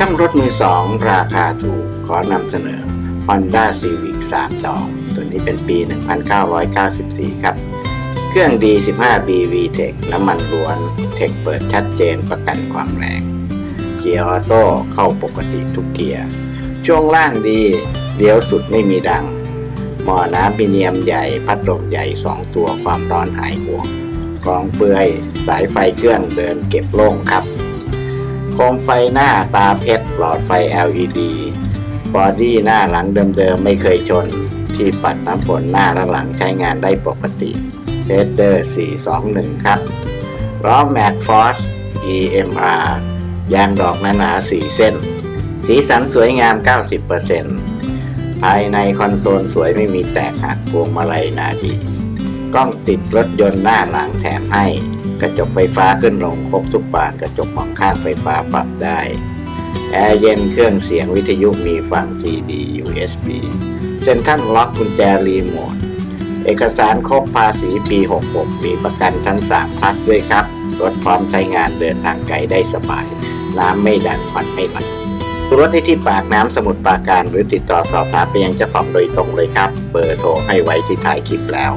ช่างรถมือสองราคาถูกขอนำเสนอ Honda Civic 3ดอกตัวนี้เป็นปี 1994 ครับ เครื่องดี 15 BV Tech น้ำมันล้วน เทคเปิดชัดเจนประกันความแรง เกียร์ออโต้เข้าปกติทุกเกียร์ ช่วงล่างดีเลี้ยวสุดไม่มีดัง หมอน้ำพิเนียมใหญ่ พัดลมใหญ่ 2 ตัวความร้อนหายห่วงกรองเปลือย สายไฟเครื่องเดินเก็บโล่งครับ โคมไฟหน้าตาเพชรหลอดไฟ LED บอดี้หน้าหลังเดิมๆไม่เคยชน ที่ปัดน้ำฝนหน้าและหลังใช้งานได้ปกติเ e เดอร์ 421 ครับล้อแม็กฟอส EMR ยางดอกหนาๆ4เส้น สีสันสวยงาม 90%ภายในคอนโซลสวยไม่มีแตกหักพวงมาลัยนาดี กล้องติดรถยนต์หน้าหลังแถมให้ กระจกไฟฟ้าขึ้นลงครบทุกบานกระจกมองข้างไฟฟ้าปรับได้ แอร์เย็นเครื่องเสียงวิทยุมีฟัง CD USB เซ็นทรัลล็อกกุญแจรีโมท เอกสารครบภาษีปี 66 มีประกันชั้น3พักด้วยครับ รถพร้อมใช้งานเดินทางไกลได้สบาย น้ำไม่ดันควันไม่หลดูรถได้ที่ปากน้ำสมุทรปราการหรือติดต่อสอบถามไปยังเจ้าของโดยตรงเลยครับ เบอร์โทรให้ไว้ที่ท้ายคลิปแล้ว